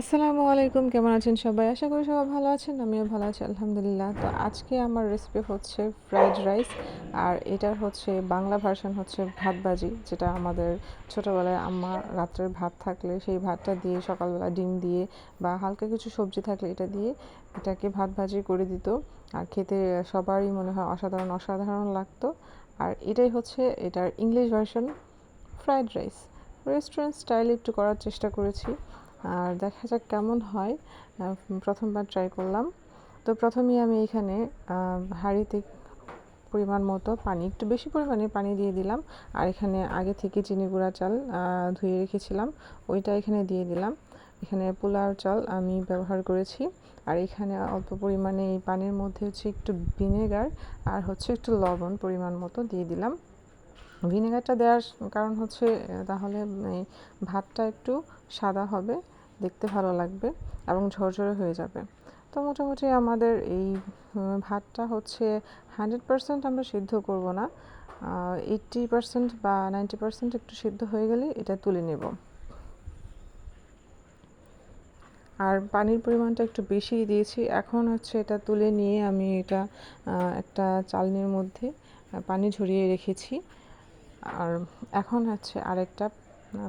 আসসালামু আলাইকুম, কেমন আছেন সবাই? আশা করি সবাই ভালো আছেন, আমিও ভালো আছি, আলহামদুলিল্লাহ। তো আজকে আমার রেসিপি হচ্ছে ফ্রাইড রাইস আর এটার হচ্ছে বাংলা ভার্সন হচ্ছে ভাত ভাজি, যেটা আমাদের ছোটোবেলায় আম্মা রাত্রের ভাত থাকলে সেই ভাতটা দিয়ে, সকালবেলা ডিম দিয়ে বা হালকা কিছু সবজি থাকলে এটা দিয়ে এটাকে ভাত ভাজি করে দিত। আর খেতে সবারই মনে হয় অসাধারণ অসাধারণ লাগতো। আর এটাই হচ্ছে এটার English version fried rice restaurant style একটু করার চেষ্টা করেছি। আর দেখা যাক কেমন হয়। প্রথমবার ট্রাই করলাম। তো প্রথমেই আমি এখানে হাঁড়িতে পরিমাণ মতো পানি, একটু বেশি পরিমাণে পানি দিয়ে দিলাম। আর এখানে আগে থেকে চিনি গুঁড়া চাল ধুয়ে রেখেছিলাম। ওইটা এখানে দিয়ে দিলাম। এখানে পোলাও চাল আমি ব্যবহার করেছি। আর এখানে অল্প পরিমাণে এই পানির মধ্যে হচ্ছে একটু ভিনেগার আর হচ্ছে একটু লবণ পরিমাণ মতো দিয়ে দিলাম। ভিনেগারটা দেওয়ার কারণ হচ্ছে তাহলে ভাতটা একটু সাদা হবে, দেখতে ভালো লাগবে এবং ঝরঝরে হয়ে যাবে। তো মোটামুটি আমাদের এই ভাতটা হচ্ছে হান্ড্রেড পারসেন্ট আমরা সিদ্ধ করব না। এইট্টি পারসেন্ট বা নাইনটি পারসেন্ট একটু সিদ্ধ হয়ে গেলে এটা তুলে নেব। আর পানির পরিমাণটা একটু বেশি দিয়েছি। এখন হচ্ছে এটা তুলে নিয়ে আমি এটা একটা চালনির মধ্যে পানি ঝরিয়ে রেখেছি। আর এখন হচ্ছে আরেকটা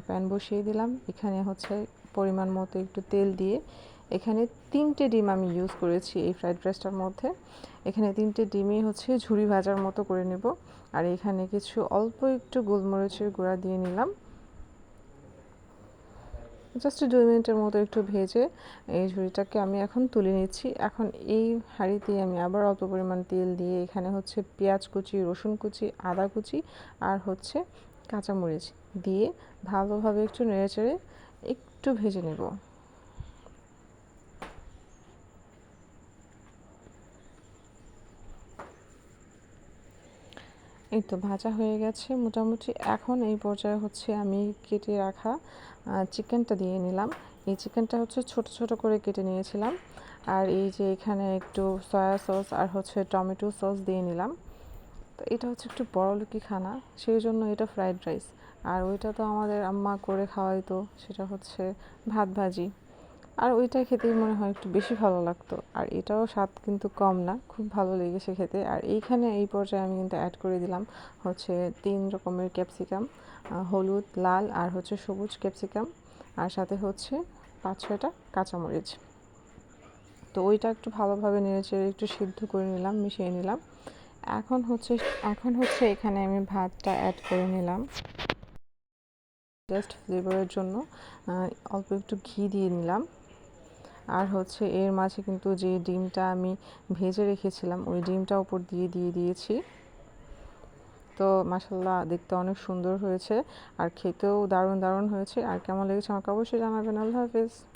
প্যান বসিয়ে দিলাম। এখানে হচ্ছে পরিমাণ মতো একটু তেল দিয়ে এখানে তিনটে ডিম আমি ইউজ করেছি এই ফ্রাইড রাইসটার মধ্যে। এখানে তিনটে ডিমই হচ্ছে ঝুরি ভাজার মতো করে নেব। আর এখানে কিছু অল্প একটু গোলমরিচের গুঁড়া দিয়ে নিলাম। জাস্ট দুই মিনিটের মতো একটু ভেজে এই ঝুড়িটাকে আমি এখন তুলে নিচ্ছি। এখন এই হাঁড়িতে আমি আবার অল্প পরিমাণ তেল দিয়ে এখানে হচ্ছে পেঁয়াজ কুচি, রসুন কুচি, আদা কুচি আর হচ্ছে কাঁচামরিচ দিয়ে ভালোভাবে একটু নেড়ে চেড়ে একটু ভেজে নেব। এই তো ভাজা হয়ে গেছে। মোটামুটি এখন এই পর্যায়ে হচ্ছে আমি কেটে রাখা চিকেনটা দিয়ে নিলাম। এই চিকেনটা হচ্ছে ছোট ছোট করে কেটে নিয়েছিলাম। আর এই যে এখানে একটু সয়া সস আর হচ্ছে টমেটো সস দিয়ে নিলাম। তো এটা হচ্ছে একটু বড়লোকি খানা, সেই জন্য এটা ফ্রাইড রাইস আর ওইটা তো আমাদের আম্মা করে খাওয়াইতো, সেটা হচ্ছে ভাত ভাজি। আর ওইটা খেতেই মনে হয় একটু বেশি ভালো লাগতো। আর এটাও স্বাদ কিন্তু কম না, খুব ভালো লেগেছে খেতে। আর এইখানে এই পর্যায়ে আমি কিন্তু অ্যাড করে দিলাম হচ্ছে তিন রকমের ক্যাপসিকাম হলুদ, লাল আর হচ্ছে সবুজ ক্যাপসিকাম আর সাথে হচ্ছে পাঁচ ছয়টা কাঁচামরিচ। তো ওইটা একটু ভালোভাবে নেড়েচেড়ে একটু সিদ্ধ করে নিলাম, মিশিয়ে নিলাম। এখন হচ্ছে এখন হচ্ছে এখানে আমি ভাতটা অ্যাড করে নিলাম। জাস্ট ফ্লেভারের জন্য অল্প একটু ঘি দিয়ে নিলাম। আর হচ্ছে এর মাঝে কিন্তু যে ডিমটা আমি ভেজে রেখেছিলাম, ওই ডিমটা উপর দিয়ে দিয়ে দিয়েছি। তো মাসাল্লাহ দেখতে অনেক সুন্দর হয়েছে আর খেতেও দারুণ দারুণ হয়েছে। আর কেমন লেগেছে আমাকে অবশ্যই জানাবেন। আল্লাহ হাফেজ।